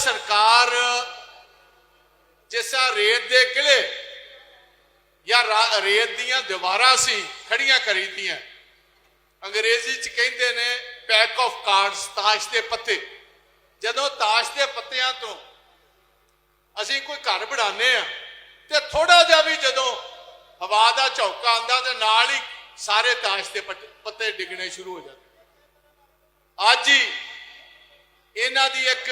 ਸਰਕਾਰ ਜਿਸਾ ਰੇਤ ਦੇ ਕਿਲੇ ਜਾਂ ਰੇਤ ਦੀਆਂ ਦੀਵਾਰਾਂ ਸੀ ਖੜੀਆਂ ਕਰੀਦੀਆਂ ਅੰਗਰੇਜ਼ੀ ਚ ਕਹਿੰਦੇ ਨੇ ਪੈਕ ਆਫ ਕਾਰਡਸ ਤਾਸ਼ ਦੇ ਪੱਤੇ। ਜਦੋਂ ਤਾਸ਼ ਦੇ ਪੱਤਿਆਂ ਤੋਂ ਅਸੀਂ ਕੋਈ ਘਰ ਬਣਾਉਂਦੇ ਆ ਤੇ ਥੋੜਾ ਜਿਹਾ ਵੀ ਜਦੋਂ ਹਵਾ ਦਾ ਝੌਕਾ ਆਉਂਦਾ, ਤੇ ਨਾਲ ਹੀ ਸਾਰੇ ਤਾਸ਼ ਦੇ ਪੱਤੇ ਡਿੱਗਣੇ ਸ਼ੁਰੂ ਹੋ ਜਾਂਦੇ। ਅੱਜ ਹੀ ਇਹਨਾਂ ਦੀ ਇੱਕ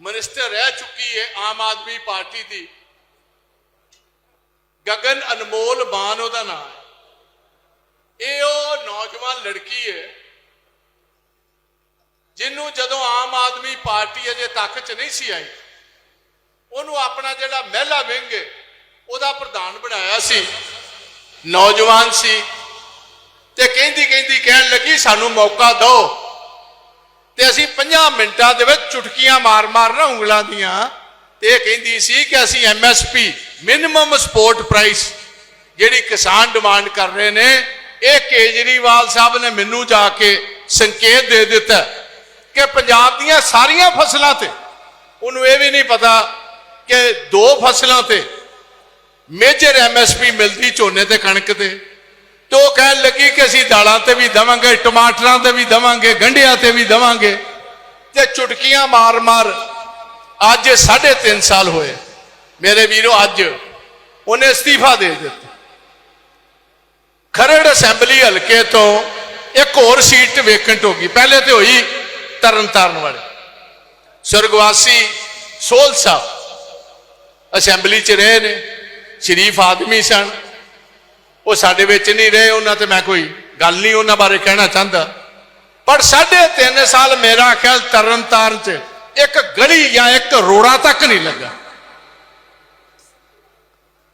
ਮਿਨਿਸਟਰ ਰਹਿ ਚੁੱਕੀ ਹੈ ਆਮ ਆਦਮੀ ਪਾਰਟੀ ਦੀ। ਗਗਨ ਅਨਮੋਲ ਮਾਨ ਉਹਦਾ ਨਾਮ ਹੈ। ਇਹ ਉਹ ਨੌਜਵਾਨ ਲੜਕੀ ਹੈ ਜਿਹਨੂੰ ਜਦੋਂ ਆਮ ਆਦਮੀ ਪਾਰਟੀ ਅਜੇ ਤੱਕ ਚ ਨਹੀਂ ਸੀ ਆਈ, ਉਹਨੂੰ ਆਪਣਾ ਜਿਹੜਾ ਮਹਿਲਾ ਵਿੰਗ ਉਹਦਾ ਪ੍ਰਧਾਨ ਬਣਾਇਆ ਸੀ। ਨੌਜਵਾਨ ਸੀ ਤੇ ਕਹਿੰਦੀ ਕਹਿੰਦੀ ਕਹਿਣ ਲੱਗੀ, ਸਾਨੂੰ ਮੌਕਾ ਦਿਓ। ਤੇ ਅਸੀਂ 50 ਮਿੰਟਾਂ ਦੇ ਵਿੱਚ ਚੁਟਕੀਆਂ ਮਾਰ-ਮਾਰ ਨਾ ਉਂਗਲਾਂ ਦੀਆਂ ਤੇ ਇਹ ਕਹਿੰਦੀ ਸੀ ਕਿ ਅਸੀਂ ਐਮਐਸਪੀ ਮਿਨੀਮਮ ਸਪੋਰਟ ਪ੍ਰਾਈਸ ਜਿਹੜੀ ਕਿਸਾਨ ਡਿਮਾਂਡ ਕਰ ਰਹੇ ਨੇ, ਇਹ ਕੇਜਰੀਵਾਲ ਸਾਹਿਬ ਨੇ ਮੈਨੂੰ ਜਾ ਕੇ ਸੰਕੇਤ ਦੇ ਦਿੱਤਾ ਕਿ ਪੰਜਾਬ ਦੀਆਂ ਸਾਰੀਆਂ ਫਸਲਾਂ ਤੇ, ਉਹਨੂੰ ਇਹ ਵੀ ਨਹੀਂ ਪਤਾ ਕਿ ਦੋ ਫਸਲਾਂ ਤੇ ਮੇਜਰ ਐਮਐਸਪੀ ਮਿਲਦੀ ਝੋਨੇ ਤੇ ਕਣਕ ਤੇ। ਤੇ ਉਹ ਕਹਿਣ ਲੱਗੀ ਕਿ ਅਸੀਂ ਦਾਲਾਂ ਤੇ ਵੀ ਦਵਾਂਗੇ, ਟਮਾਟਰਾਂ ਤੇ ਵੀ ਦਵਾਂਗੇ, ਗੰਢਿਆਂ ਤੇ ਵੀ ਦਵਾਂਗੇ ਤੇ ਚੁਟਕੀਆਂ ਮਾਰ-ਮਾਰ ਅੱਜ 3.5 ਸਾਲ ਹੋਏ। ਮੇਰੇ ਵੀਰੋ, ਅੱਜ ਉਹਨੇ ਅਸਤੀਫਾ ਦੇ ਦਿੱਤਾ। ਖਰੜ ਅਸੈਂਬਲੀ ਹਲਕੇ ਤੋਂ ਇੱਕ ਹੋਰ ਸੀਟ ਵੇਕੰਟ ਹੋ ਗਈ। ਪਹਿਲੇ ਤੇ ਹੋਈ ਤਰਨਤਾਰਨ ਵਾਲੇ। ਸਰਗਵਾਸੀ ਸੋਲ ਸਾਹਿਬ ਅਸੈਂਬਲੀ 'ਚ ਰਹੇ ਨੇ, ਸ਼ਰੀਫ ਆਦਮੀ ਸਨ। ਉਹ ਸਾਡੇ ਵਿੱਚ ਨਹੀਂ ਰਹੇ, ਉਹਨਾਂ ਤੇ ਮੈਂ ਕੋਈ ਗੱਲ ਨਹੀਂ ਉਹਨਾਂ ਬਾਰੇ ਕਹਿਣਾ ਚਾਹੁੰਦਾ। ਪਰ ਸਾਢੇ ਤਿੰਨ ਸਾਲ ਮੇਰਾ ਖਿਆਲ ਤਰਨਤਾਰਨ 'ਚ ਇੱਕ ਗਲੀ ਜਾਂ ਇੱਕ ਰੋੜਾ ਤੱਕ ਨਹੀਂ ਲੱਗਾ।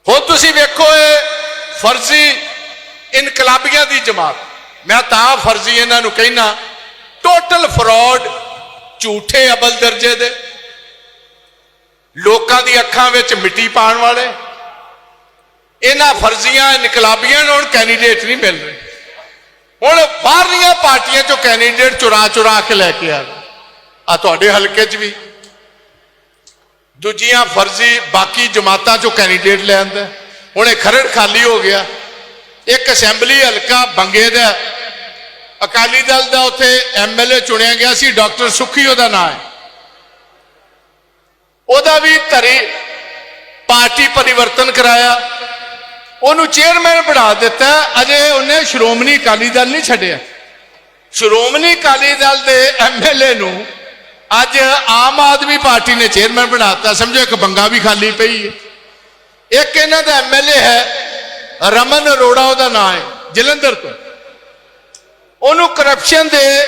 ਹੁਣ ਤੁਸੀਂ ਵੇਖੋ ਇਹ ਫਰਜ਼ੀ ਇਨਕਲਾਬੀਆਂ ਦੀ ਜਮਾਤ। ਮੈਂ ਤਾਂ ਫਰਜ਼ੀ ਇਹਨਾਂ ਨੂੰ ਕਹਿਣਾ ਟੋਟਲ ਫਰਾਡ ਝੂਠੇ ਅਬਲ ਦਰਜੇ ਦੇ। ਲੋਕਾਂ ਦੀ ਅੱਖਾਂ ਵਿੱਚ ਮਿੱਟੀ ਪਾਉਣ ਵਾਲੇ ਇਹਨਾਂ ਫਰਜ਼ੀਆਂ ਇਨਕਲਾਬੀਆਂ ਨੂੰ ਹੁਣ ਕੈਂਡੀਡੇਟ ਨਹੀਂ ਮਿਲ ਰਹੇ। ਹੁਣ ਬਾਹਰਲੀਆਂ ਪਾਰਟੀਆਂ ਚੋਂ ਕੈਂਡੀਡੇਟ ਚੁਰਾ ਚੁਰਾ ਕੇ ਲੈ ਕੇ ਆ ਰਹੇ ਆ ਤੁਹਾਡੇ ਹਲਕੇ 'ਚ ਵੀ। ਦੂਜੀਆਂ ਫਰਜ਼ੀ ਬਾਕੀ ਜਮਾਤਾਂ ਚੋਂ ਕੈਂਡੀਡੇਟ ਲੈ ਆਂਦਾ। ਹੁਣ ਇਹ ਖਰੜ ਖਾਲੀ ਹੋ ਗਿਆ। ਇੱਕ ਅਸੈਂਬਲੀ ਹਲਕਾ ਬੰਗੇ ਦਾ ਅਕਾਲੀ ਦਲ ਦਾ ਉੱਥੇ ਐਮਐਲਏ ਚੁਣਿਆ ਗਿਆ ਸੀ, ਡਾਕਟਰ ਸੁਖੀ ਉਹਦਾ ਨਾਮ ਹੈ। ਉਹਦਾ ਵੀ ਧਰੀ ਪਾਰਟੀ ਪਰਿਵਰਤਨ ਕਰਾਇਆ। ਉਹਨੂੰ ਚੇਅਰਮੈਨ ਬਣਾ ਦਿੱਤਾ, ਅਜੇ ਉਹਨੇ ਸ਼੍ਰੋਮਣੀ ਅਕਾਲੀ ਦਲ ਨਹੀਂ ਛੱਡਿਆ। ਸ਼੍ਰੋਮਣੀ ਅਕਾਲੀ ਦਲ ਦੇ ਐਮਐਲਏ ਨੂੰ ਅੱਜ ਆਮ ਆਦਮੀ ਪਾਰਟੀ ਨੇ ਚੇਅਰਮੈਨ ਬਣਾਤਾ ਸਮਝੋ, ਇੱਕ ਬੰਗਾ ਵੀ ਖਾਲੀ ਪਈ ਹੈ। ਇੱਕ ਇਹਨਾਂ ਦਾ ਐਮਐਲਏ ਹੈ, ਰਮਨ ਅਰੋੜਾ, ਉਹਦਾ ਨਾਮ ਹੈ, ਜਲੰਧਰ ਤੋਂ। ਉਹਨੂੰ ਕਰਪਸ਼ਨ ਦੇ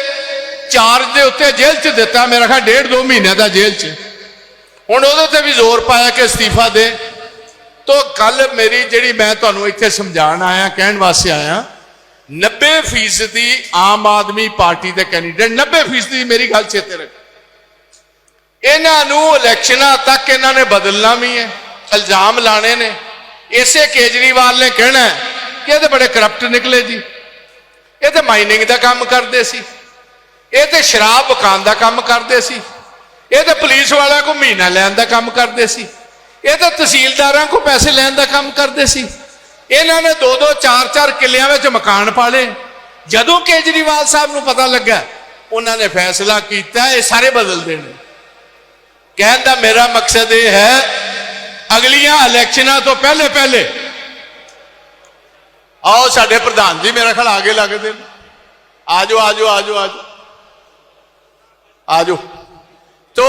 ਚਾਰਜ ਦੇ ਉੱਤੇ ਜੇਲ੍ਹ 'ਚ ਦਿੱਤਾ। ਮੇਰਾ ਖਿਆਲ ਡੇਢ ਦੋ ਮਹੀਨਿਆਂ ਦਾ ਜੇਲ੍ਹ 'ਚ। ਹੁਣ ਉਹਦੇ ਤੇ ਵੀ ਜ਼ੋਰ ਪਾਇਆ ਕਿ ਅਸਤੀਫਾ ਦੇ। ਤੋ ਗੱਲ ਮੇਰੀ ਜਿਹੜੀ ਮੈਂ ਤੁਹਾਨੂੰ ਇੱਥੇ ਸਮਝਾਉਣ ਆਇਆ, ਕਹਿਣ ਵਾਸਤੇ ਆਇਆ 90% ਆਮ ਆਦਮੀ ਪਾਰਟੀ ਦੇ ਕੈਂਡੀਡੇਟ 90% ਮੇਰੀ ਗੱਲ ਚੇਤੇ ਰੱਖ। ਇਹਨਾਂ ਨੂੰ ਇਲੈਕਸ਼ਨਾਂ ਤੱਕ ਇਹਨਾਂ ਨੇ ਬਦਲਣਾ ਵੀ ਹੈ, ਇਲਜ਼ਾਮ ਲਾਣੇ ਨੇ। ਇਸੇ ਕੇਜਰੀਵਾਲ ਨੇ ਕਹਿਣਾ ਕਿ ਇਹ ਤੇ ਬੜੇ ਕਰਪਟ ਨਿਕਲੇ ਜੀ। ਇਹ ਤੇ ਮਾਈਨਿੰਗ ਦਾ ਕੰਮ ਕਰਦੇ ਸੀ। ਇਹ ਤੇ ਸ਼ਰਾਬ ਵਿਕਾਉਣ ਦਾ ਕੰਮ ਕਰਦੇ ਸੀ। ਇਹ ਤੇ ਪੁਲਿਸ ਵਾਲਿਆਂ ਕੋ ਮਹੀਨਾ ਲੈਣ ਦਾ ਕੰਮ ਕਰਦੇ ਸੀ। ਇਹ ਤਾਂ ਤਹਿਸੀਲਦਾਰਾਂ ਕੋ ਪੈਸੇ ਲੈਣ ਦਾ ਕੰਮ ਕਰਦੇ ਸੀ। ਇਹਨਾਂ ਨੇ ਦੋ ਦੋ, ਚਾਰ ਚਾਰ ਕਿੱਲਿਆਂ ਵਿੱਚ ਮਕਾਨ ਪਾ ਲਏ ਜਦੋਂ ਕੇਜਰੀਵਾਲ ਸਾਹਿਬ ਨੂੰ ਪਤਾ ਲੱਗਾ, ਉਹਨਾਂ ਨੇ ਫੈਸਲਾ ਕੀਤਾ, ਇਹ ਸਾਰੇ ਬਦਲ ਦੇਣੇ ਕਹਿਣ ਦਾ ਮੇਰਾ ਮਕਸਦ ਇਹ ਹੈ, ਅਗਲੀਆਂ ਇਲੈਕਸ਼ਨਾਂ ਤੋਂ ਪਹਿਲੇ ਪਹਿਲੇ। ਆਓ, ਸਾਡੇ ਪ੍ਰਧਾਨ ਜੀ ਮੇਰਾ ਖਿਆਲ ਆਗੇ ਲੱਗਦੇ ਨੇ। ਆਜੋ ਆਜੋ ਆਜੋ ਆਜੋ। ਆਜੋ। ਤੋ,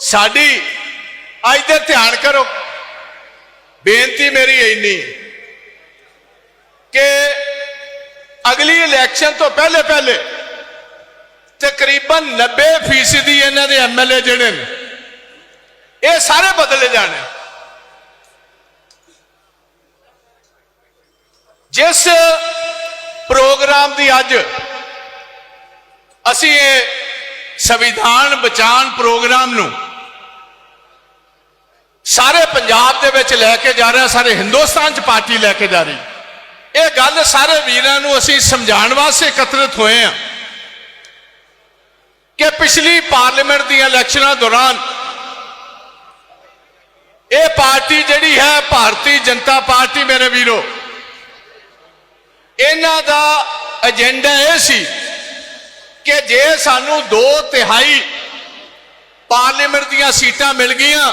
ਸਾਡੀ ਅੱਜ ਦੇ ਧਿਆਨ ਕਰੋ। ਬੇਨਤੀ ਮੇਰੀ ਇੰਨੀ ਕਿ ਅਗਲੀ ਇਲੈਕਸ਼ਨ ਤੋਂ ਪਹਿਲੇ ਪਹਿਲੇ ਤਕਰੀਬਨ 90% ਦੀ ਇਹਨਾਂ ਦੇ ਐਮਐਲਏ ਜਿਹੜੇ ਨੇ, ਇਹ ਸਾਰੇ ਬਦਲੇ ਜਾਣੇ। ਜਿਸ ਪ੍ਰੋਗਰਾਮ ਦੀ ਅੱਜ ਅਸੀਂ ਇਹ ਸੰਵਿਧਾਨ ਬਚਾਉਣ ਪ੍ਰੋਗਰਾਮ ਨੂੰ ਸਾਰੇ ਪੰਜਾਬ ਦੇ ਵਿੱਚ ਲੈ ਕੇ ਜਾ ਰਿਹਾ, ਸਾਰੇ ਹਿੰਦੁਸਤਾਨ 'ਚ ਪਾਰਟੀ ਲੈ ਕੇ ਜਾ ਰਹੀ। ਇਹ ਗੱਲ ਸਾਰੇ ਵੀਰਾਂ ਨੂੰ ਅਸੀਂ ਸਮਝਾਉਣ ਵਾਸਤੇ ਇਕੱਤਰਿਤ ਹੋਏ ਆ ਕਿ ਪਿਛਲੀ ਪਾਰਲੀਮੈਂਟ ਦੀਆਂ ਇਲੈਕਸ਼ਨਾਂ ਦੌਰਾਨ ਇਹ ਪਾਰਟੀ ਜਿਹੜੀ ਹੈ, ਭਾਰਤੀ ਜਨਤਾ ਪਾਰਟੀ ਮੇਰੇ ਵੀਰੋ, ਇਹਨਾਂ ਦਾ ਏਜੰਡਾ ਇਹ ਸੀ ਕਿ ਜੇ ਸਾਨੂੰ ਦੋ ਤਿਹਾਈ ਪਾਰਲੀਮੈਂਟ ਦੀਆਂ ਸੀਟਾਂ ਮਿਲ ਗਈਆਂ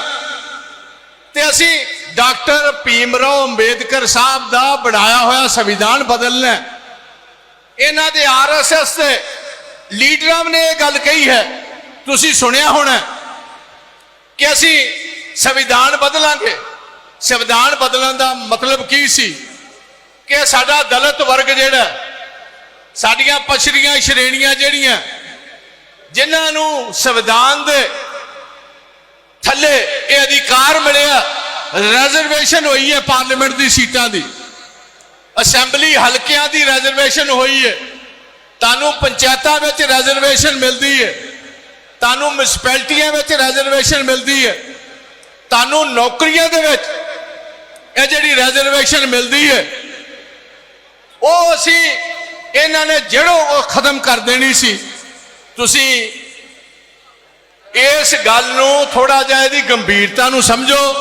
ਤੇ ਅਸੀਂ ਡਾਕਟਰ ਭੀਮਰਾਓ ਅੰਬੇਦਕਰ ਸਾਹਿਬ ਦਾ ਬਣਾਇਆ ਹੋਇਆ ਸੰਵਿਧਾਨ ਬਦਲਣਾ ਇਹਨਾਂ ਦੇ ਆਰਐਸਐਸ ਦੇ ਲੀਡਰਾਂ ਨੇ ਇਹ ਗੱਲ ਕਹੀ ਹੈ। ਤੁਸੀਂ ਸੁਣਿਆ ਹੋਣਾ ਕਿ ਅਸੀਂ ਸੰਵਿਧਾਨ ਬਦਲਾਂਗੇ। ਸੰਵਿਧਾਨ ਬਦਲਣ ਦਾ ਮਤਲਬ ਕੀ ਸੀ? ਕਿ ਸਾਡਾ ਦਲਿਤ ਵਰਗ ਜਿਹੜਾ ਸਾਡੀਆਂ ਪਛੜੀਆਂ ਸ਼੍ਰੇਣੀਆਂ ਜਿਹੜੀਆਂ, ਜਿਨ੍ਹਾਂ ਨੂੰ ਸੰਵਿਧਾਨ ਦੇ ਥੱਲੇ ਇਹ ਅਧਿਕਾਰ ਮਿਲਿਆ। ਰਿਜ਼ਰਵੇਸ਼ਨ ਹੋਈ ਹੈ ਪਾਰਲੀਮੈਂਟ ਦੀ ਸੀਟਾਂ ਦੀ। ਅਸੈਂਬਲੀ ਹਲਕਿਆਂ ਦੀ ਰਿਜ਼ਰਵੇਸ਼ਨ ਹੋਈ ਹੈ। ਤੁਹਾਨੂੰ ਪੰਚਾਇਤਾਂ ਵਿੱਚ ਰਿਜ਼ਰਵੇਸ਼ਨ ਮਿਲਦੀ ਹੈ। ਤੁਹਾਨੂੰ ਮਿਊਨਿਸਪੈਲਿਟੀਆਂ ਵਿੱਚ ਰਿਜ਼ਰਵੇਸ਼ਨ ਮਿਲਦੀ ਹੈ। ਤੁਹਾਨੂੰ ਨੌਕਰੀਆਂ ਦੇ ਵਿੱਚ ਇਹ ਜਿਹੜੀ ਰਿਜ਼ਰਵੇਸ਼ਨ ਮਿਲਦੀ ਹੈ, ਉਹ ਅਸੀਂ ਇਹਨਾਂ ਨੇ ਜਿਹੜੋ ਉਹ ਖਤਮ ਕਰ ਦੇਣੀ ਸੀ। ਤੁਸੀਂ ਇਸ ਗੱਲ ਨੂੰ ਥੋੜਾ ਜਿਹਾ ਇਹਦੀ ਗੰਭੀਰਤਾ ਨੂੰ ਸਮਝੋ।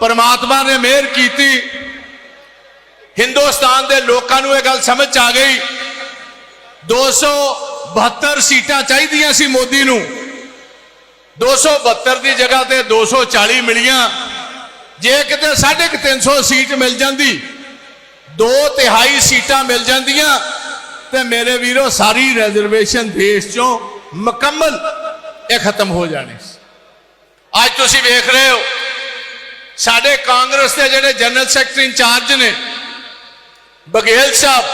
ਪਰਮਾਤਮਾ ਨੇ ਮਿਹਰ ਕੀਤੀ। ਹਿੰਦੁਸਤਾਨ ਦੇ ਲੋਕਾਂ ਨੂੰ ਇਹ ਗੱਲ ਸਮਝ 'ਚ ਆ ਗਈ। 272 ਸੀਟਾਂ ਚਾਹੀਦੀਆਂ ਸੀ ਮੋਦੀ ਨੂੰ। 272 ਦੀ ਜਗ੍ਹਾ ਤੇ 240 ਮਿਲੀਆਂ। ਜੇ ਕਿਤੇ 350 ਸੀਟ ਮਿਲ ਜਾਂਦੀ, ਦੋ ਤਿਹਾਈ ਸੀਟਾਂ ਮਿਲ ਜਾਂਦੀਆਂ, ਤੇ ਮੇਰੇ ਵੀਰੋ ਸਾਰੀ ਰਿਜ਼ਰਵੇਸ਼ਨ ਦੇਸ਼ ਚੋਂ ਮੁਕੰਮਲ ਇਹ ਖਤਮ ਹੋ ਜਾਣੀ। ਸੀ ਅੱਜ ਤੁਸੀਂ ਵੇਖ ਰਹੇ ਹੋ, ਸਾਡੇ ਕਾਂਗਰਸ ਦੇ ਜਿਹੜੇ ਜਨਰਲ ਸੈਕਟਰੀ ਇੰਚਾਰਜ ਨੇ ਬਗੇਲ ਸਾਹਿਬ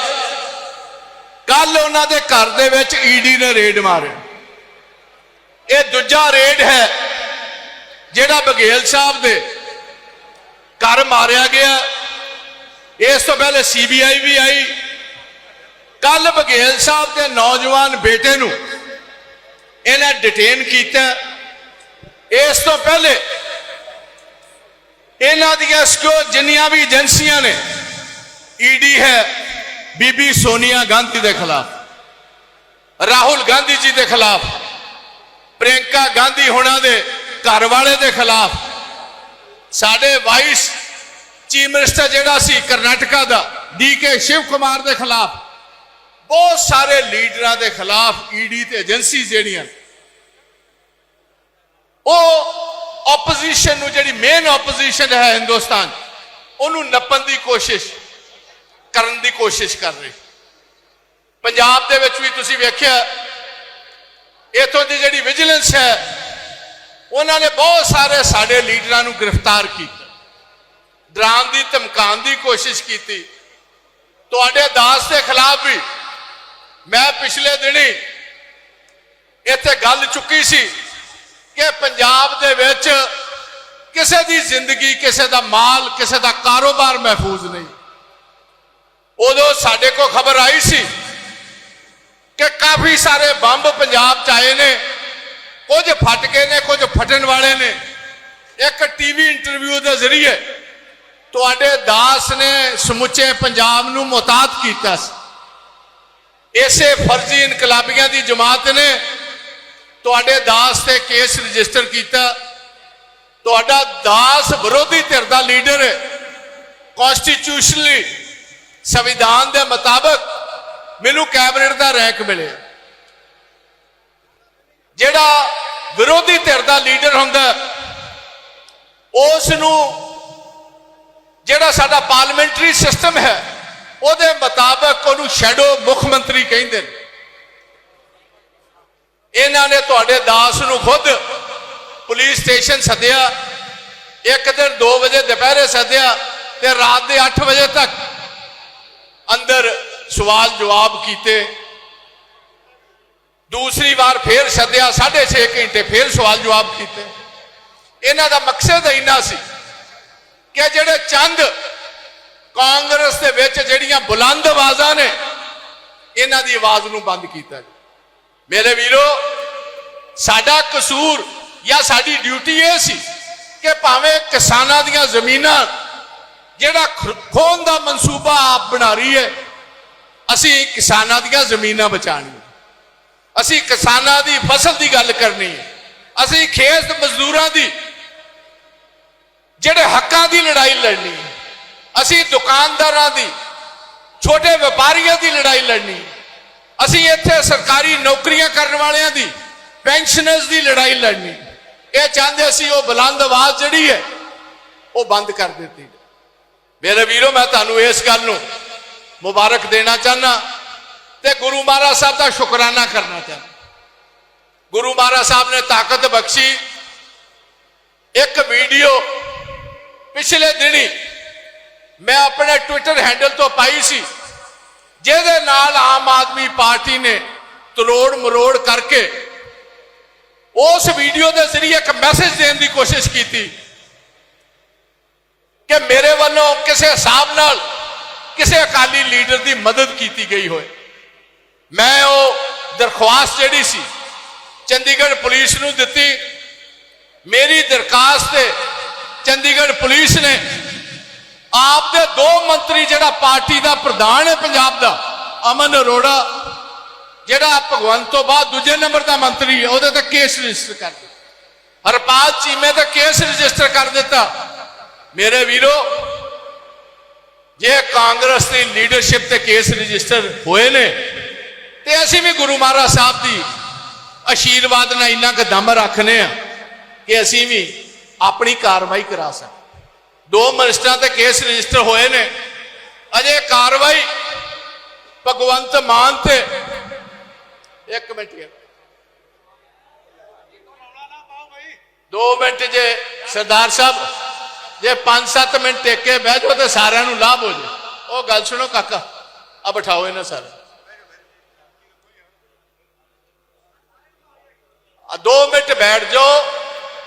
ਕੱਲ ਉਹਨਾਂ ਦੇ ਘਰ ਦੇ ਵਿੱਚ ਈਡੀ ਨੇ ਰੇਡ ਮਾਰਿਆ। ਇਹ ਦੂਜਾ ਰੇਡ ਹੈ, ਜਿਹੜਾ ਬਗੇਲ ਸਾਹਿਬ ਦੇ ਘਰ ਮਾਰਿਆ ਗਿਆ। ਇਸ ਤੋਂ ਪਹਿਲੇ ਸੀਬੀਆਈ ਵੀ ਆਈ। ਕੱਲ ਬਗੇਲ ਸਾਹਿਬ ਦੇ ਨੌਜਵਾਨ ਬੇਟੇ ਨੂੰ ਇਹਨਾਂ ਡਿਟੇਨ ਕੀਤਾ। ਇਸ ਤੋਂ ਪਹਿਲੇ ਇਹਨਾਂ ਦੀਆਂ ਸਕੋ ਜਿੰਨੀਆਂ ਵੀ ਏਜੰਸੀਆਂ ਨੇ ਈਡੀ ਹੈ ਬੀਬੀ ਸੋਨੀਆ ਗਾਂਧੀ ਦੇ ਖਿਲਾਫ, ਰਾਹੁਲ ਗਾਂਧੀ ਜੀ ਦੇ ਖਿਲਾਫ, ਪ੍ਰਿਯੰਕਾ ਗਾਂਧੀ ਹੋਣਾ ਦੇ ਘਰ ਵਾਲੇ ਦੇ ਖਿਲਾਫ, ਸਾਡੇ ਵਾਈਸ ਚੀਫ ਮਿਨਿਸਟਰ ਜਿਹੜਾ ਸੀ ਕਰਨਾਟਕਾ ਦਾ ਡੀ ਕੇ ਸ਼ਿਵ ਕੁਮਾਰ ਦੇ ਖਿਲਾਫ ਬਹੁਤ ਸਾਰੇ ਲੀਡਰਾਂ ਦੇ ਖਿਲਾਫ ਈਡੀ ਤੇ ਏਜੰਸੀ ਜਿਹੜੀਆਂ ਉਹ ਆਪੋਜੀਸ਼ਨ ਨੂੰ, ਜਿਹੜੀ ਮੇਨ ਆਪੋਜੀਸ਼ਨ ਹੈ ਹਿੰਦੁਸਤਾਨ, ਉਹਨੂੰ ਨੱਪਣ ਦੀ ਕੋਸ਼ਿਸ਼, ਕਰਨ ਦੀ ਕੋਸ਼ਿਸ਼ ਕਰ ਰਹੀ। ਪੰਜਾਬ ਦੇ ਵਿੱਚ ਵੀ ਤੁਸੀਂ ਵੇਖਿਆ, ਇਥੋਂ ਦੀ ਜਿਹੜੀ ਵਿਜੀਲੈਂਸ ਹੈ, ਉਹਨਾਂ ਨੇ ਬਹੁਤ ਸਾਰੇ ਸਾਡੇ ਲੀਡਰਾਂ ਨੂੰ ਗ੍ਰਿਫਤਾਰ ਕੀਤਾ। ਡਰਾਉਣ ਦੀ, ਧਮਕਾਉਣ ਦੀ ਕੋਸ਼ਿਸ਼ ਕੀਤੀ। ਤੁਹਾਡੇ ਦਾਸ ਦੇ ਖਿਲਾਫ ਵੀ ਮੈਂ ਪਿਛਲੇ ਦਿਨੀ ਇੱਥੇ ਗੱਲ ਚੁੱਕੀ ਸੀ ਕਿ ਪੰਜਾਬ ਦੇ ਵਿੱਚ ਕਿਸੇ ਦੀ ਜ਼ਿੰਦਗੀ, ਕਿਸੇ ਦਾ ਮਾਲ, ਕਿਸੇ ਦਾ ਕਾਰੋਬਾਰ ਮਹਿਫੂਜ਼ ਨਹੀਂ। ਉਦੋਂ ਸਾਡੇ ਕੋਲ ਖਬਰ ਆਈ ਸੀ ਕਿ ਕਾਫੀ ਸਾਰੇ ਬੰਬ ਪੰਜਾਬ ਚ ਆਏ ਨੇ, ਕੁਝ ਫਟ ਗਏ ਨੇ, ਕੁਝ ਫਟਣ ਵਾਲੇ ਨੇ। ਇੱਕ ਟੀਵੀ ਇੰਟਰਵਿਊ ਦੇ ਜ਼ਰੀਏ ਤੁਹਾਡੇ ਦਾਸ ਨੇ ਸਮੁੱਚੇ ਪੰਜਾਬ ਨੂੰ ਮੁਤਾਤ ਕੀਤਾ ਸੀ। ਇਸੇ ਫਰਜ਼ੀ ਇਨਕਲਾਬੀਆਂ ਦੀ ਜਮਾਤ ਨੇ ਤੁਹਾਡੇ ਦਾਸ ਤੇ ਕੇਸ ਰਜਿਸਟਰ ਕੀਤਾ। ਤੁਹਾਡਾ ਦਾਸ ਵਿਰੋਧੀ ਧਿਰ ਦਾ ਲੀਡਰ ਹੈ। ਕਨਸਟੀਟਿਊਸ਼ਨਲੀ ਸੰਵਿਧਾਨ ਦੇ ਮੁਤਾਬਕ ਮੈਨੂੰ ਕੈਬਨਿਟ ਦਾ ਰੈਂਕ ਮਿਲਿਆ ਜਿਹੜਾ ਵਿਰੋਧੀ ਧਿਰ ਦਾ ਲੀਡਰ ਹੁੰਦਾ ਉਸ ਨੂੰ ਜਿਹੜਾ ਸਾਡਾ ਪਾਰਲੀਮੈਂਟਰੀ ਸਿਸਟਮ ਹੈ ਉਹਦੇ ਮੁਤਾਬਕ ਉਹਨੂੰ ਸ਼ੈਡੋ ਮੁੱਖ ਮੰਤਰੀ ਕਹਿੰਦੇ ਨੇ। ਇਹਨਾਂ ਨੇ ਤੁਹਾਡੇ ਦਾਸ ਨੂੰ ਖੁਦ ਪੁਲਿਸ ਸਟੇਸ਼ਨ ਸੱਦਿਆ, ਇੱਕ ਦਿਨ 2 ਵਜੇ ਦੁਪਹਿਰੇ ਸੱਦਿਆ ਤੇ ਰਾਤ ਦੇ 8 ਵਜੇ ਤੱਕ ਅੰਦਰ ਸਵਾਲ ਜਵਾਬ ਕੀਤੇ। ਦੂਸਰੀ ਵਾਰ ਫੇਰ ਸੱਦਿਆ 6.5 ਘੰਟੇ ਫੇਰ ਸਵਾਲ ਜਵਾਬ ਕੀਤੇ। ਇਹਨਾਂ ਦਾ ਮਕਸਦ ਇੰਨਾ ਸੀ ਕਿ ਜਿਹੜੇ ਚੰਦ ਕਾਂਗਰਸ ਦੇ ਵਿੱਚ ਜਿਹੜੀਆਂ ਬੁਲੰਦ ਆਵਾਜ਼ਾਂ ਨੇ, ਇਹਨਾਂ ਦੀ ਆਵਾਜ਼ ਨੂੰ ਬੰਦ ਕੀਤਾ ਜਾਵੇ ਮੇਰੇ ਵੀਰੋ, ਸਾਡਾ ਕਸੂਰ ਜਾਂ ਸਾਡੀ ਡਿਊਟੀ ਇਹ ਸੀ ਕਿ ਭਾਵੇਂ ਕਿਸਾਨਾਂ ਦੀਆਂ ਜ਼ਮੀਨਾਂ ਜਿਹੜਾ ਖ- ਦਾ ਮਨਸੂਬਾ ਆਪ ਬਣਾ ਰਹੀ ਹੈ, ਅਸੀਂ ਕਿਸਾਨਾਂ ਦੀਆਂ ਜ਼ਮੀਨਾਂ ਬਚਾਣੀਆਂ ਅਸੀਂ ਕਿਸਾਨਾਂ ਦੀ ਫਸਲ ਦੀ ਗੱਲ ਕਰਨੀ ਹੈ। ਅਸੀਂ ਖੇਤ ਮਜ਼ਦੂਰਾਂ ਦੀ, ਜਿਹੜੇ ਹੱਕਾਂ ਦੀ ਲੜਾਈ ਲੜਨੀ ਹੈ। ਅਸੀਂ ਦੁਕਾਨਦਾਰਾਂ ਦੀ, ਛੋਟੇ ਵਪਾਰੀਆਂ ਦੀ ਲੜਾਈ ਲੜਨੀ, ਅਸੀਂ ਇੱਥੇ ਸਰਕਾਰੀ ਨੌਕਰੀਆਂ ਕਰਨ ਵਾਲਿਆਂ ਦੀ, ਪੈਨਸ਼ਨਰਸ ਦੀ ਲੜਾਈ ਲੜਨੀ। ਇਹ ਚਾਹੁੰਦੇ ਸੀ ਉਹ ਬੁਲੰਦ ਆਵਾਜ਼ ਜਿਹੜੀ ਹੈ, ਉਹ ਬੰਦ ਕਰ ਦਿੱਤੀ ਮੇਰੇ ਵੀਰੋ, ਮੈਂ ਤੁਹਾਨੂੰ ਇਸ ਗੱਲ ਨੂੰ ਮੁਬਾਰਕ ਦੇਣਾ ਚਾਹਨਾ ਤੇ ਗੁਰੂ ਮਹਾਰਾਜ ਸਾਹਿਬ ਦਾ ਸ਼ੁਕਰਾਨਾ ਕਰਨਾ ਚਾਹਨਾ ਗੁਰੂ ਮਹਾਰਾਜ ਸਾਹਿਬ ਨੇ ਤਾਕਤ ਬਖਸ਼ੀ। ਇੱਕ ਵੀਡੀਓ ਪਿਛਲੇ ਦਿਨੀ ਮੈਂ ਆਪਣੇ ਟਵਿੱਟਰ ਹੈਂਡਲ ਤੋਂ ਪਾਈ ਸੀ, ਜਿਹਦੇ ਨਾਲ ਆਮ ਆਦਮੀ ਪਾਰਟੀ ਨੇ ਤਰੋੜ ਮਰੋੜ ਕਰਕੇ ਉਸ ਵੀਡੀਓ ਦੇ ਜ਼ਰੀਏ ਇੱਕ ਮੈਸੇਜ ਦੇਣ ਦੀ ਕੋਸ਼ਿਸ਼ ਕੀਤੀ ਕਿ ਮੇਰੇ ਵੱਲੋਂ ਕਿਸੇ ਹਿਸਾਬ ਨਾਲ ਕਿਸੇ ਅਕਾਲੀ ਲੀਡਰ ਦੀ ਮਦਦ ਕੀਤੀ ਗਈ ਹੋਏ ਮੈਂ ਉਹ ਦਰਖਾਸਤ ਜਿਹੜੀ ਸੀ, ਚੰਡੀਗੜ੍ਹ ਪੁਲਿਸ ਨੂੰ ਦਿੱਤੀ। ਮੇਰੀ ਦਰਖਾਸਤ ਤੇ ਚੰਡੀਗੜ੍ਹ ਪੁਲਿਸ ਨੇ ਆਪ ਦੇ ਦੋ ਮੰਤਰੀ ਜਿਹੜਾ ਪਾਰਟੀ ਦਾ ਪ੍ਰਧਾਨ ਹੈ ਪੰਜਾਬ ਦਾ, ਅਮਨ ਅਰੋੜਾ, ਜਿਹੜਾ ਭਗਵੰਤ ਤੋਂ ਬਾਅਦ ਦੂਜੇ ਨੰਬਰ ਦਾ ਮੰਤਰੀ ਹੈ, ਉਹਦੇ ਤੇ ਕੇਸ ਰਜਿਸਟਰ ਕਰ ਦਿੱਤਾ। ਹਰਪਾਲ ਚੀਮੇ ਤੇ ਕੇਸ ਰਜਿਸਟਰ ਕਰ ਦਿੱਤਾ। ਮੇਰੇ ਵੀਰੋ, ਜੇ ਕਾਂਗਰਸ ਦੀ ਲੀਡਰਸ਼ਿਪ ਤੇ ਕੇਸ ਰਜਿਸਟਰ ਹੋਏ ਨੇ, ਤੇ ਅਸੀਂ ਵੀ ਗੁਰੂ ਮਹਾਰਾਜ ਸਾਹਿਬ ਦੀ ਆਸ਼ੀਰਵਾਦ ਨਾਲ ਇੰਨਾ ਕੁ ਦਮ ਰੱਖਨੇ ਆ ਕਿ ਅਸੀਂ ਵੀ ਆਪਣੀ ਕਾਰਵਾਈ ਕਰਾ ਸਕਦੇ ਦੋ ਮਿਨਿਸਟਰਾਂ ਤੇ ਕੇਸ ਰਜਿਸਟਰ ਹੋਏ ਨੇ। ਅਜੇ ਕਾਰਵਾਈ ਭਗਵੰਤ ਮਾਨ ਤੇ ਇੱਕ ਮਿੰਟ ਯਾਰ ਦੋ ਮਿੰਟ ਜੇ ਸਰਦਾਰ ਸਾਹਿਬ, ਜੇ 5-7 ਮਿੰਟ ਟੇਕੇ ਬਹਿ ਜਾਓ ਤੇ ਸਾਰਿਆਂ ਨੂੰ ਲਾਭ ਹੋ ਜੇ। ਉਹ ਗੱਲ ਸੁਣੋ ਕਾਕਾ, ਆ ਬਿਠਾਓ ਇਹਨਾਂ ਸਾਰੇ ਆ 2 ਮਿੰਟ ਬੈਠ ਜਾਓ,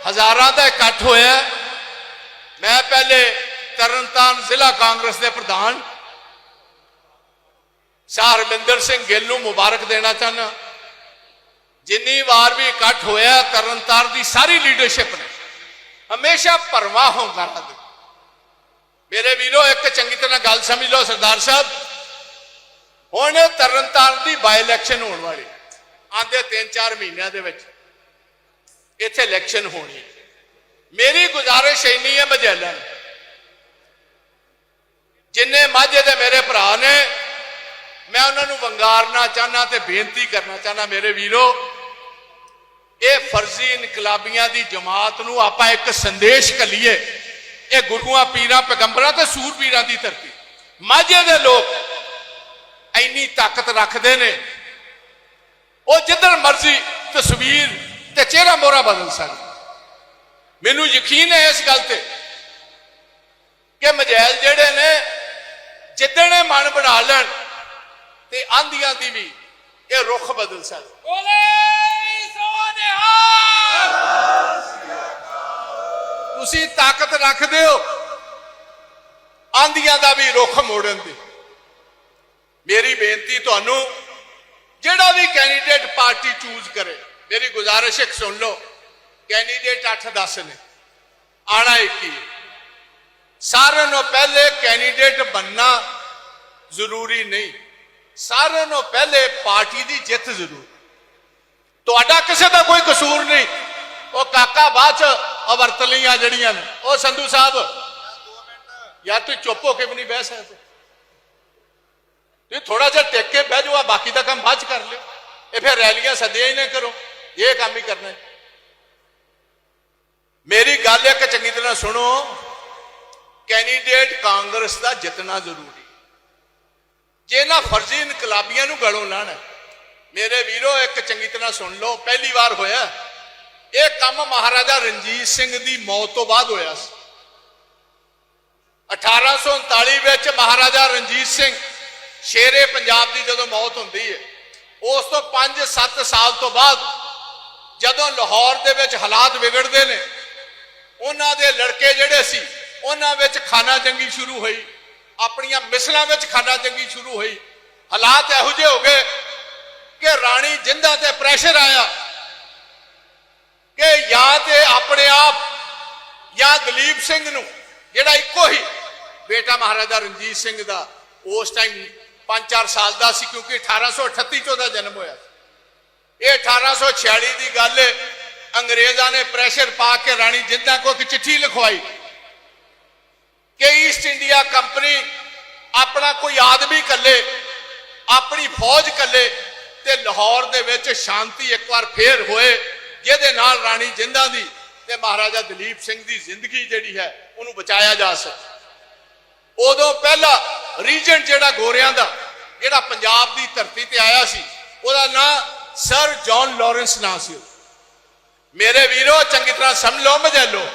ਹਜ਼ਾਰਾਂ ਦਾ ਇਕੱਠ ਹੋਇਆ। ਮੈਂ ਪਹਿਲੇ ਤਰਨਤਾਰਨ ਜ਼ਿਲ੍ਹਾ ਕਾਂਗਰਸ ਦੇ ਪ੍ਰਧਾਨ ਸ਼ਾਹ ਹਰਮਿੰਦਰ ਸਿੰਘ ਗਿੱਲ ਨੂੰ ਮੁਬਾਰਕ ਦੇਣਾ ਚਾਹੁੰਦਾ। ਜਿੰਨੀ ਵਾਰ ਵੀ ਇਕੱਠ ਹੋਇਆ, ਤਰਨਤਾਰਨ ਦੀ ਸਾਰੀ ਲੀਡਰਸ਼ਿਪ ਨੇ ਹਮੇਸ਼ਾ ਭਰਵਾ ਹੁੰਗਾਰਾ ਦਿੱਤਾ। ਮੇਰੇ ਵੀਰੋ, ਇੱਕ ਚੰਗੀ ਤਰ੍ਹਾਂ ਗੱਲ ਸਮਝ ਲਓ ਸਰਦਾਰ ਸਾਹਿਬ। ਹੁਣ ਤਰਨਤਾਰਨ ਦੀ ਬਾਈ ਇਲੈਕਸ਼ਨ ਹੋਣ ਵਾਲੀ ਆਂਦੇ 3-4 ਮਹੀਨਿਆਂ ਦੇ ਵਿੱਚ ਇੱਥੇ ਇਲੈਕਸ਼ਨ ਹੋਣੀ ਹੈ। ਮੇਰੀ ਗੁਜ਼ਾਰਿਸ਼ ਇੰਨੀ ਹੈ ਮਜੈਲਾ ਜਿੰਨੇ ਮਾਝੇ ਦੇ ਮੇਰੇ ਭਰਾ ਨੇ, ਮੈਂ ਉਹਨਾਂ ਨੂੰ ਵੰਗਾਰਨਾ ਚਾਹਨਾ ਤੇ ਬੇਨਤੀ ਕਰਨਾ ਚਾਹਨਾ ਮੇਰੇ ਵੀਰੋ, ਇਹ ਫਰਜ਼ੀ ਇਨਕਲਾਬੀਆਂ ਦੀ ਜਮਾਤ ਨੂੰ ਆਪਾਂ ਇੱਕ ਸੰਦੇਸ਼ ਕੱਲੀਏ ਇਹ ਗੁਰੂਆਂ, ਪੀਰਾਂ, ਪੈਗੰਬਰਾਂ ਤੇ ਸੂਰਬੀਰਾਂ ਦੀ ਧਰਤੀ। ਮਾਝੇ ਦੇ ਲੋਕ ਇੰਨੀ ਤਾਕਤ ਰੱਖਦੇ ਨੇ। ਉਹ ਜਿੱਧਰ ਮਰਜ਼ੀ ਤਸਵੀਰ ਤੇ ਚਿਹਰਾ ਮੋਰਾ ਬਦਲ ਸਕਦੇ। ਮੈਨੂੰ ਯਕੀਨ ਹੈ ਇਸ ਗੱਲ ਤੇ ਕਿ ਮਜੈਲ ਜਿਹੜੇ ਨੇ ਜਿੱਦਣੇ ਮਨ ਬਣਾ ਲੈਣ ਤੇ ਆਂਦੀਆਂ ਦੀ ਵੀ ਇਹ ਰੁੱਖ ਬਦਲ ਸਕਦੇ ਬੋਲੇ ਸੋਨਿਹਾ ਤੁਸੀਂ ਤਾਕਤ ਰੱਖਦੇ ਹੋ ਆਂਦੀਆਂ ਦਾ ਵੀ ਰੁੱਖ ਮੋੜਨ ਦੀ। ਮੇਰੀ ਬੇਨਤੀ ਤੁਹਾਨੂੰ ਜਿਹੜਾ ਵੀ ਕੈਂਡੀਡੇਟ ਪਾਰਟੀ ਚੂਜ਼ ਕਰੇ ਮੇਰੀ ਗੁਜ਼ਾਰਿਸ਼ ਇੱਕ ਸੁਣ ਲਓ। ਕੈਂਡੀਡੇਟ 8-10 ਨੇ ਆਣਾ ਇੱਕ ਹੀ ਹੈ। ਸਾਰਿਆਂ ਨੂੰ ਪਹਿਲੇ ਕੈਂਡੀਡੇਟ ਬੰਨਾ ਜ਼ਰੂਰੀ ਨਹੀਂ ਸਾਰਿਆਂ ਨੂੰ ਪਹਿਲੇ ਪਾਰਟੀ ਦੀ ਜਿੱਤ ਜ਼ਰੂਰੀ ਤੁਹਾਡਾ ਕਿਸੇ ਦਾ ਕੋਈ ਕਸੂਰ ਨਹੀਂ ਉਹ ਕਾਕਾ ਬਾਅਦ ਚ ਅਵਰਤਲੀਆਂ ਜਿਹੜੀਆਂ ਨੇ ਉਹ ਸੰਧੂ ਸਾਹਿਬ ਯਾਰ ਤੂੰ ਚੁੱਪ ਹੋ ਕੇ ਵੀ ਨਹੀਂ ਬਹਿ ਸਕਦੇ ਤੁਸੀਂ ਥੋੜਾ ਜਿਹਾ ਟਿਕ ਕੇ ਬਹਿ ਜਾਓ ਆਹ ਬਾਕੀ ਦਾ ਕੰਮ ਬਾਅਦ ਚ ਕਰ ਲਿਓ ਇਹ ਫਿਰ ਰੈਲੀਆਂ ਸੱਦਿਆ ਹੀ ਨਾ ਕਰੋ ਇਹ ਕੰਮ ਹੀ ਕਰਨਾ ਹੈ ਮੇਰੀ ਗੱਲ ਇੱਕ ਚੰਗੀ ਤਰ੍ਹਾਂ ਸੁਣੋ। ਕੈਂਡੀਡੇਟ ਕਾਂਗਰਸ ਦਾ ਜਿੱਤਣਾ ਜ਼ਰੂਰੀ। ਜੇ ਨਾ ਫਰਜ਼ੀ ਇਨਕਲਾਬੀਆਂ ਨੂੰ ਗਲੋਂ ਲਾਣਾ, ਮੇਰੇ ਵੀਰੋ, ਇੱਕ ਚੰਗੀ ਤਰ੍ਹਾਂ ਸੁਣ ਲਓ, ਪਹਿਲੀ ਵਾਰ ਹੋਇਆ। ਇਹ ਕੰਮ ਮਹਾਰਾਜਾ ਰਣਜੀਤ ਸਿੰਘ ਦੀ ਮੌਤ ਤੋਂ ਬਾਅਦ ਹੋਇਆ ਸੀ। 1839 ਵਿੱਚ ਮਹਾਰਾਜਾ ਰਣਜੀਤ ਸਿੰਘ ਸ਼ੇਰੇ ਪੰਜਾਬ ਦੀ ਜਦੋਂ ਮੌਤ ਹੁੰਦੀ ਹੈ, ਉਸ ਤੋਂ 5-7 ਸਾਲ ਤੋਂ ਬਾਅਦ ਜਦੋਂ ਲਾਹੌਰ ਦੇ ਵਿੱਚ ਹਾਲਾਤ ਵਿਗੜਦੇ ਨੇ ਉਹਨਾਂ ਦੇ ਲੜਕੇ ਜਿਹੜੇ ਸੀ, ਉਹਨਾਂ ਵਿੱਚ ਖਾਨਾ ਜੰਗੀ ਸ਼ੁਰੂ ਹੋਈ। ਆਪਣੀਆਂ ਮਿਸਲਾਂ ਵਿੱਚ ਖਾਨਾ ਜੰਗੀ ਸ਼ੁਰੂ ਹੋਈ। ਹਾਲਾਤ ਇਹੋ ਜਿਹੇ ਹੋ ਗਏ ਕਿ ਰਾਣੀ ਜਿੰਦਾ ਤੇ ਪ੍ਰੈਸ਼ਰ ਆਇਆ ਕਿ ਜਾਂ ਤੇ ਆਪਣੇ ਆਪ ਜਾਂ ਦਲੀਪ ਸਿੰਘ ਨੂੰ, ਜਿਹੜਾ ਇੱਕੋ ਹੀ ਬੇਟਾ ਮਹਾਰਾਜਾ ਰਣਜੀਤ ਸਿੰਘ ਦਾ, ਉਸ ਟਾਈਮ 5-4 ਸਾਲ ਦਾ ਸੀ, ਕਿਉਂਕਿ 1838 ਚ ਉਹਦਾ ਜਨਮ ਹੋਇਆ ਸੀ। ਇਹ 1846 ਦੀ ਗੱਲ ਹੈ ਅੰਗਰੇਜ਼ਾਂ ਨੇ ਪ੍ਰੈਸ਼ਰ ਪਾ ਕੇ ਰਾਣੀ ਜਿੰਦਾਂ ਕੋ ਇੱਕ ਚਿੱਠੀ ਲਿਖਵਾਈ ਕਿ ਈਸਟ ਇੰਡੀਆ ਕੰਪਨੀ ਆਪਣਾ ਕੋਈ ਆਦਮੀ ਕੱਲੇ ਆਪਣੀ ਫੌਜ ਕੱਲੇ ਤੇ ਲਾਹੌਰ ਦੇ ਵਿੱਚ ਸ਼ਾਂਤੀ ਇੱਕ ਵਾਰ ਫੇਰ ਹੋਏ, ਜਿਹਦੇ ਨਾਲ ਰਾਣੀ ਜਿੰਦਾਂ ਦੀ ਤੇ ਮਹਾਰਾਜਾ ਦਲੀਪ ਸਿੰਘ ਦੀ ਜ਼ਿੰਦਗੀ ਜਿਹੜੀ ਹੈ ਉਹਨੂੰ ਬਚਾਇਆ ਜਾ ਸਕੇ। ਉਦੋਂ ਪਹਿਲਾ ਰੀਜੈਂਟ ਜਿਹੜਾ ਗੋਰਿਆਂ ਦਾ, ਜਿਹੜਾ ਪੰਜਾਬ ਦੀ ਧਰਤੀ ਤੇ ਆਇਆ ਸੀ, ਉਹਦਾ ਨਾਂ ਸਰ ਜੌਨ ਲਾਰੈਂਸ ਨਾਂ ਸੀ ਮੇਰੇ ਵੀਰੋ, ਚੰਗੀ ਤਰ੍ਹਾਂ ਸਮਝ ਲਓ ਮਜੇ ਲਓ।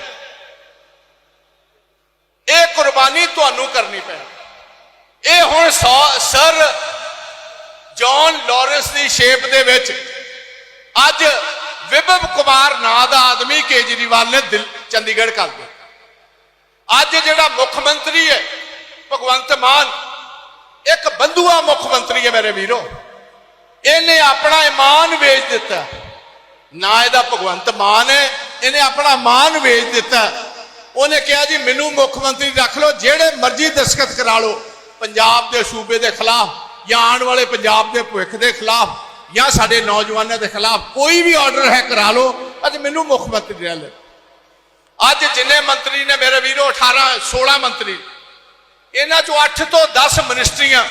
ਇਹ ਕੁਰਬਾਨੀ ਤੁਹਾਨੂੰ ਕਰਨੀ ਪੈਣੀ। ਇਹ ਹੁਣ ਸੌ- ਸਰ ਜੌਨ ਲਾਰੈਂਸ ਦੀ ਸ਼ੇਪ ਦੇ ਵਿੱਚ ਅੱਜ ਵਿਭਵ ਕੁਮਾਰ ਨਾਂ ਦਾ ਆਦਮੀ ਕੇਜਰੀਵਾਲ ਨੇ ਦਿਲ, ਚੰਡੀਗੜ੍ਹ ਕਰ ਦਿੱਤਾ। ਅੱਜ ਜਿਹੜਾ ਮੁੱਖ ਮੰਤਰੀ ਹੈ, ਭਗਵੰਤ ਮਾਨ, ਇੱਕ ਬੰਦੂਆ ਮੁੱਖ ਮੰਤਰੀ ਹੈ ਮੇਰੇ ਵੀਰੋ। ਇਹਨੇ ਆਪਣਾ ਇਮਾਨ ਵੇਚ ਦਿੱਤਾ। ਨਾ ਇਹਦਾ ਭਗਵੰਤ ਮਾਨ ਹੈ, ਇਹਨੇ ਆਪਣਾ ਮਾਨ ਵੇਚ ਦਿੱਤਾ। ਉਹਨੇ ਕਿਹਾ ਜੀ, ਮੈਨੂੰ ਮੁੱਖ ਮੰਤਰੀ ਰੱਖ ਲਓ, ਜਿਹੜੇ ਮਰਜ਼ੀ ਦਸਖਤ ਕਰਾ ਲਓ, ਪੰਜਾਬ ਦੇ ਸੂਬੇ ਦੇ ਖਿਲਾਫ ਜਾਂ ਆਉਣ ਵਾਲੇ ਪੰਜਾਬ ਦੇ ਭਵਿੱਖ ਦੇ ਖਿਲਾਫ ਜਾਂ ਸਾਡੇ ਨੌਜਵਾਨਾਂ ਦੇ ਖਿਲਾਫ ਕੋਈ ਵੀ ਆਰਡਰ ਹੈ, ਕਰਾ ਲਓ। ਅੱਜ ਮੈਨੂੰ ਮੁੱਖ ਮੰਤਰੀ ਰਹਿ ਲੈ ਅੱਜ ਜਿੰਨੇ ਮੰਤਰੀ ਨੇ ਮੇਰੇ ਵੀਰੋ 18 16 ਮੰਤਰੀ, ਇਹਨਾਂ ਚੋਂ 8 ਤੋਂ 10 ਮਿਨਿਸਟਰੀਆਂ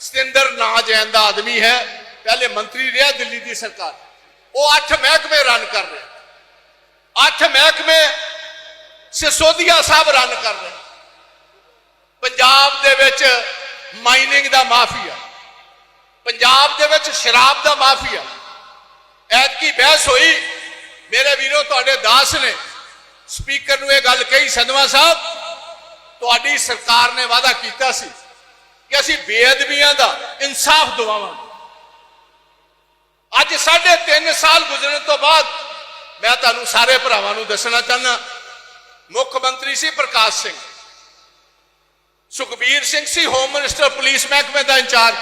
ਸਤਿੰਦਰ ਨਾਂ ਜੈਨ ਦਾ ਆਦਮੀ ਹੈ, ਪਹਿਲੇ ਮੰਤਰੀ ਰਿਹਾ ਦਿੱਲੀ ਦੀ ਸਰਕਾਰ। ਉਹ 8 ਮਹਿਕਮੇ ਰਨ ਕਰ ਰਿਹਾ 8 ਮਹਿਕਮੇ ਸਿਸੋਦੀਆ ਸਾਹਿਬ ਰਨ ਕਰ ਰਹੇ ਪੰਜਾਬ ਦੇ ਵਿੱਚ ਮਾਈਨਿੰਗ ਦਾ ਮਾਫੀਆ, ਪੰਜਾਬ ਦੇ ਵਿੱਚ ਸ਼ਰਾਬ ਦਾ ਮਾਫੀਆ। ਐਤਕੀ ਬਹਿਸ ਹੋਈ, ਮੇਰੇ ਵੀਰੋ ਤੁਹਾਡੇ ਦਾਸ ਨੇ ਸਪੀਕਰ ਨੂੰ ਇਹ ਗੱਲ ਕਹੀ ਸੰਧਵਾ ਸਾਹਿਬ, ਤੁਹਾਡੀ ਸਰਕਾਰ ਨੇ ਵਾਅਦਾ ਕੀਤਾ ਸੀ ਕਿ ਅਸੀਂ ਬੇਅਦਬੀਆਂ ਦਾ ਇਨਸਾਫ ਦਿਵਾਵਾਂਗੇ। ਅੱਜ ਸਾਢੇ 3 ਸਾਲ ਗੁਜ਼ਰਨ ਤੋਂ ਬਾਅਦ ਮੈਂ ਤੁਹਾਨੂੰ ਸਾਰੇ ਭਰਾਵਾਂ ਨੂੰ ਦੱਸਣਾ ਚਾਹੁੰਦਾ ਮੁੱਖ ਮੰਤਰੀ ਸੀ ਪ੍ਰਕਾਸ਼ ਸਿੰਘ। ਸੁਖਬੀਰ ਸਿੰਘ ਸੀ ਹੋਮ ਮਿਨਿਸਟਰ ਪੁਲਿਸ ਮਹਿਕਮੇ ਦਾ ਇੰਚਾਰਜ।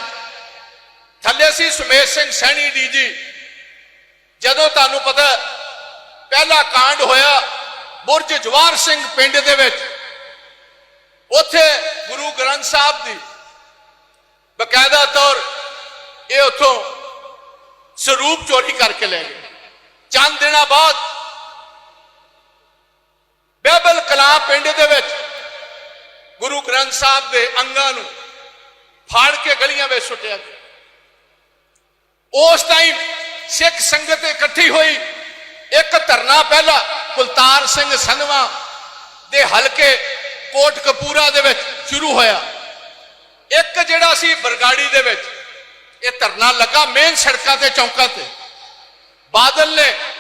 ਥੱਲੇ ਸੀ ਸੁਮੇਸ਼ ਸਿੰਘ ਸੈਣੀ ਡੀਜੀ। ਜਦੋਂ ਤੁਹਾਨੂੰ ਪਤਾ, ਪਹਿਲਾ ਕਾਂਡ ਹੋਇਆ ਬੁਰਜ ਜਵਾਰ ਸਿੰਘ ਪਿੰਡ ਦੇ ਵਿੱਚ। ਉੱਥੇ ਗੁਰੂ ਗ੍ਰੰਥ ਸਾਹਿਬ ਦੀ ਬਕਾਇਦਾ ਤੌਰ ਇਹ ਉੱਥੋਂ ਸਰੂਪ ਚੋਰੀ ਕਰਕੇ ਲੈ ਗਏ। ਚੰਦ ਦਿਨਾਂ ਬਾਅਦ ਬੇਬਲ ਕਲਾ ਪਿੰਡ ਦੇ ਵਿੱਚ ਗੁਰੂ ਗ੍ਰੰਥ ਸਾਹਿਬ ਦੇ ਅੰਗਾਂ ਨੂੰ ਫਾੜ ਕੇ ਗਲੀਆਂ ਵਿੱਚ ਸੁੱਟਿਆ ਗਿਆ। ਉਸ ਟਾਈਮ ਸਿੱਖ ਸੰਗਤ ਇਕੱਠੀ ਹੋਈ। ਇੱਕ ਧਰਨਾ ਪਹਿਲਾ ਕੁਲਤਾਰ ਸਿੰਘ ਸੰਧਵਾ ਦੇ ਹਲਕੇ ਕੋਟ ਕਪੂਰਾ ਦੇ ਵਿੱਚ ਸ਼ੁਰੂ ਹੋਇਆ। ਇੱਕ ਜਿਹੜਾ ਸੀ ਬਰਗਾੜੀ ਦੇ ਵਿੱਚ ਇਹ ਧਰਨਾ ਲੱਗਾ ਮੇਨ ਸੜਕਾਂ ਤੇ ਚੌਂਕਾਂ ਤੇ। ਬਾਦਲ ਨੇ